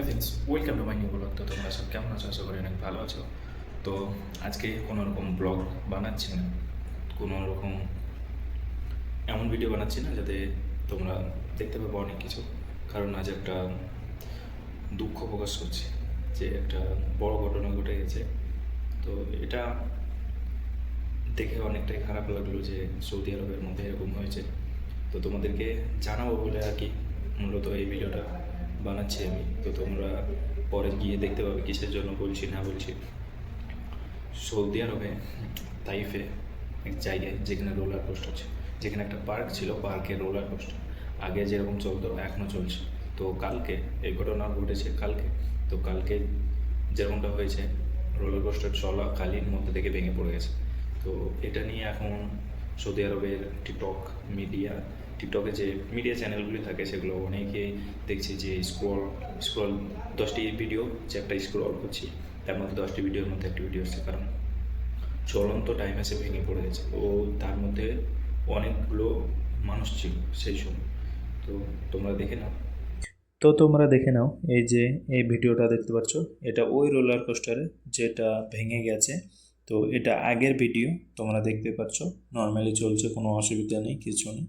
Hi friends welcome to my new blog তো তোমরা সব কেমন আছো? আশা করি অনেক ভালো আছো। তো আজকে কোনো রকম ব্লগ বানাচ্ছি না, কোনো রকম এমন ভিডিও বানাচ্ছি না যাতে তোমরা দেখতে পাবো অনেক কিছু। কারণ আজ একটা দুঃখ প্রকাশ করছি যে একটা বড় ঘটনা ঘটে গেছে। তো এটা দেখে অনেকটাই খারাপ লাগল যে সৌদি আরবের মধ্যে এরকম হয়েছে। তো তোমাদেরকে জানাব বলে আর কি মূলত এই ভিডিওটা বানাচ্ছি আমি। তো তোমরা পরে গিয়ে দেখতে পাবে কিসের জন্য বলছি, না বলছি। সৌদি আরবে, তাইফে, এক জায়গায় যেখানে রোলার কোস্ট আছে। যেখানে একটা পার্ক ছিল পার্কে রোলার কোস্ট আগে যেরকম চলতো এখনও চলছে। তো কালকে, এই ঘটনা ঘটেছে কালকে। তো কালকে যেরকমটা হয়েছে রোলার কোস্টার চলাকালীন মধ্যে থেকে ভেঙে পড়ে গেছে। তো এটা নিয়ে এখন সৌদি আরবের টিকটক মিডিয়া টিকটকে যে মিডিয়া চ্যানেলগুলি থাকে, সেগুলো অনেকে দেখছি যে স্ক্রল স্ক্রল দশটি ভিডিও যে একটা স্ক্রল করছি, তার মধ্যে দশটি ভিডিওর মধ্যে একটি ভিডিও হচ্ছে কারণ চলন্ত টাইম এসে ভেঙে পড়ে গেছে ও তার মধ্যে অনেকগুলো মানুষ ছিল সেই সময়। তো তোমরা দেখে নাও। তো তোমরা দেখে নাও, এই যে এই ভিডিওটা দেখতে পাচ্ছ, এটা ওই রোলার কোস্টারে যেটা ভেঙে গেছে। তো এটা আগের ভিডিও তোমরা দেখতে পাচ্ছ। নর্মালি চলছে, কোনো অসুবিধা নেই, কিছু নেই।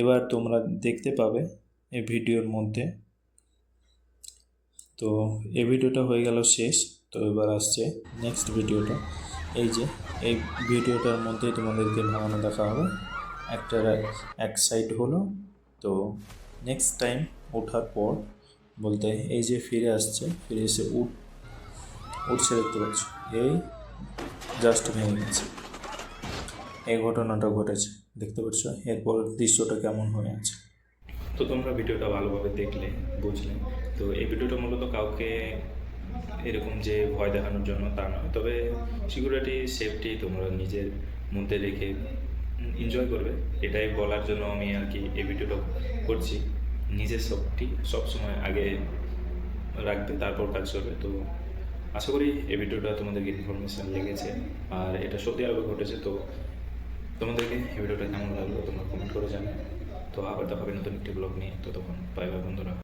এবার তোমরা দেখতে পাবে এই ভিডিওর মধ্যে। তো এই ভিডিওটা হয়ে গেল শেষ। তো এবার আসছে নেক্সট ভিডিওটা এই যে, এই ভিডিওটার মধ্যে তোমাদেরকে ভাঙানো দেখা হবে। একটা এক সাইড হলো। তো নেক্সট টাইম ওঠার পর বলতে এই যে ফিরে আসছে, ফিরে এসে উঠ উঠছে দেখতে পাচ্ছ। এই জাস্ট ভেঙে গেছে। এই ঘটনাটা ঘটেছে, দেখতে পাচ্ছ? এরপর দৃশ্যটা কেমন হয়ে আছে। তো তোমরা ভিডিওটা ভালোভাবে দেখলে, বুঝলে। তো এই ভিডিওটা মূলত কাউকে এরকম যে ভয় দেখানোর জন্য তা নয়। তবে সিকিউরিটি, সেফটি তোমরা নিজের মধ্যে রেখে এনজয় করবে। এটাই বলার জন্য আমি আর কি এই ভিডিওটা করছি। নিজের সেফটি সবসময় আগে রাখবে, তারপর কাজ করবে। তো আশা করি এই ভিডিওটা তোমাদেরকে ইনফরমেশান লেগেছে। আর এটা সত্যি আরও ঘটেছে, তো তোমাদেরকে এই ভিডিওটা কেমন লাগল তোমরা কমেন্ট করে জানো তো আবার দেখা হবে নতুন একটি ব্লগ নিয়ে। তো তখন বাই বাই বন্ধুরা।